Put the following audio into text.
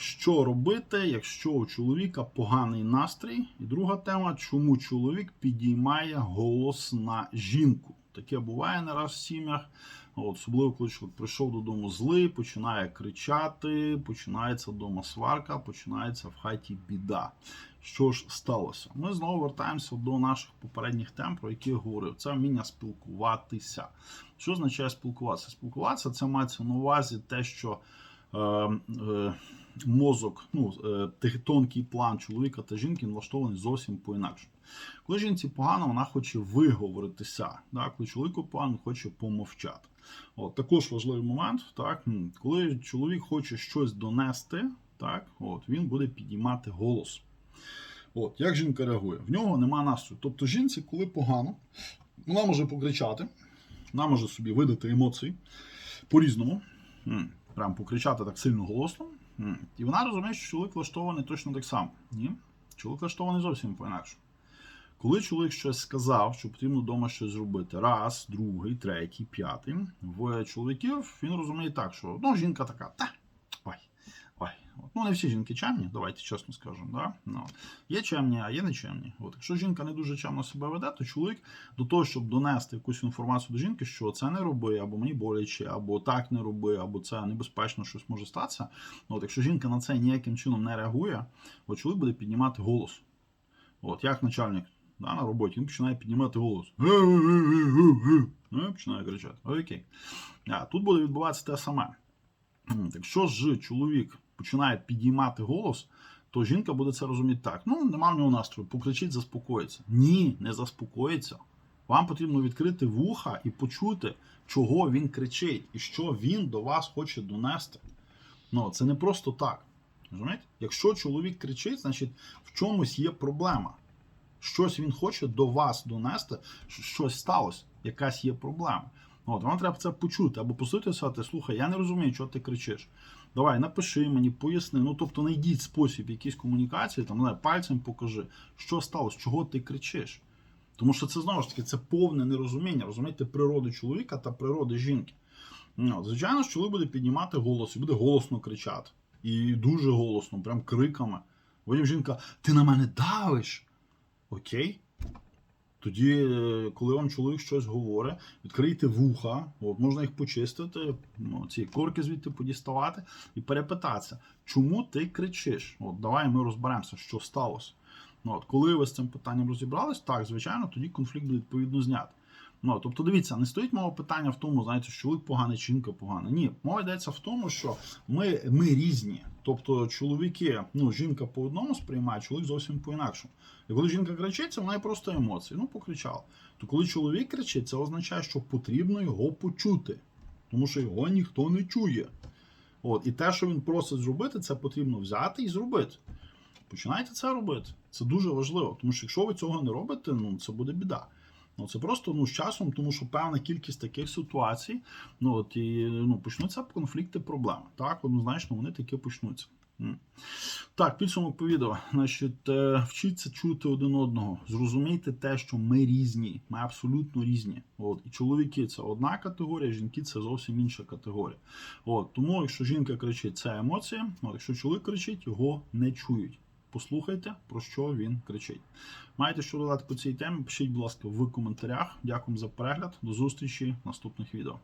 Що робити, якщо у чоловіка поганий настрій? І друга тема, чому чоловік підіймає голос на жінку? Таке буває не раз в сім'ях. Особливо, коли чоловік прийшов додому злий, починає кричати, починається вдома сварка, починається в хаті біда. Що ж сталося? Ми знову вертаємося до наших попередніх тем, про які я говорив. Це вміння спілкуватися. Що означає спілкуватися? Спілкуватися це мається на увазі те, що е, е, мозок, ну, е, тонкий план чоловіка та жінки влаштований зовсім по-інакшому. Коли жінці погано, вона хоче виговоритися. Так? Коли чоловіку погано, хоче помовчати. От, також важливий момент, так? коли чоловік хоче щось донести, так? От, він буде підіймати голос. От, як жінка реагує? В нього нема настрою. Тобто жінці, коли погано, вона може покричати, вона може собі видати емоції по-різному. Прям покричати так сильно голосно. І вона розуміє, що чоловік влаштований точно так само. Ні? Чоловік влаштований зовсім по-інакше. Коли чоловік щось сказав, що потрібно вдома щось зробити, раз, другий, третій, п'ятий, в чоловіків він розуміє так, що ну, жінка така, та, Ну, не всі жінки чемні, давайте чесно скажемо. Да? Ну, є чемні, а є нечемні. От, якщо жінка не дуже чемно себе веде, то чоловік до того, щоб донести якусь інформацію до жінки, що це не роби, або мені боляче, або так не роби, або це небезпечно, щось може статися. Ну, От, якщо жінка на це ніяким чином не реагує, от чоловік буде піднімати голос. От, як начальник да, на роботі, він починає піднімати голос. Ну, починає кричати. Окей. А, тут буде відбуватися те саме. М, Якщо ж чоловік починає підіймати голос, то жінка буде це розуміти так. Ну, нема в нього настрою, покричить, заспокоїться. Ні, не заспокоїться. Вам потрібно відкрити вуха і почути, чого він кричить, і що він до вас хоче донести. Ну, це не просто так. Розумієте? Якщо чоловік кричить, значить в чомусь є проблема. Щось він хоче до вас донести, щось сталося, якась є проблема. От, вам треба це почути або послухати сказати, слухай, я не розумію, чого ти кричиш. Давай, напиши мені, поясни. Ну, тобто, знайдіть спосіб якісь комунікації, там, не пальцем покажи, що сталося, чого ти кричиш. Тому що це знову ж таки це повне нерозуміння, розумієте, природи чоловіка та природи жінки. Ну, звичайно, що чоловік буде піднімати голос і буде голосно кричати. І дуже голосно, прям криками. Потім жінка, ти на мене давиш. Окей. Тоді, е, коли вам чоловік щось говорить, відкрийте вуха, от, можна їх почистити, ну, ці корки звідти подіставати і перепитатися, чому ти кричиш? От, давай ми розберемося, що сталося. Ну, от, коли ви з цим питанням розібрались, так, звичайно, тоді конфлікт буде відповідно знятий. Ну, тобто, дивіться, не стоїть мова питання в тому, знаєте, що чоловік поганий, жінка погана. Ні, мова йдеться в тому, що ми, ми різні. Тобто, чоловіки, ну, жінка по одному сприймає, чоловік зовсім по інакшому. І коли жінка кричить, це в неї просто емоції. Ну, покричав. То коли чоловік кричить, це означає, що потрібно його почути, тому що його ніхто не чує. От, і те, що він просить зробити, це потрібно взяти і зробити. Починайте це робити. Це дуже важливо, тому що якщо ви цього не робите, ну це буде біда. Ну, це просто ну, з часом, тому що певна кількість таких ситуацій, ну от і ну, почнуться конфлікти, проблеми. Так, однозначно, вони таки почнуться. Так, підсумок по відео. Значить, е, вчіться чути один одного. Зрозумійте те, що ми різні, ми абсолютно різні. От, і чоловіки це одна категорія, жінки це зовсім інша категорія. От, тому, якщо жінка кричить, це емоції, якщо чоловік кричить, його не чують. Послухайте, про що він кричить. Маєте що додати по цій темі? Пишіть, будь ласка, в коментарях. Дякую за перегляд. До зустрічі в наступних відео.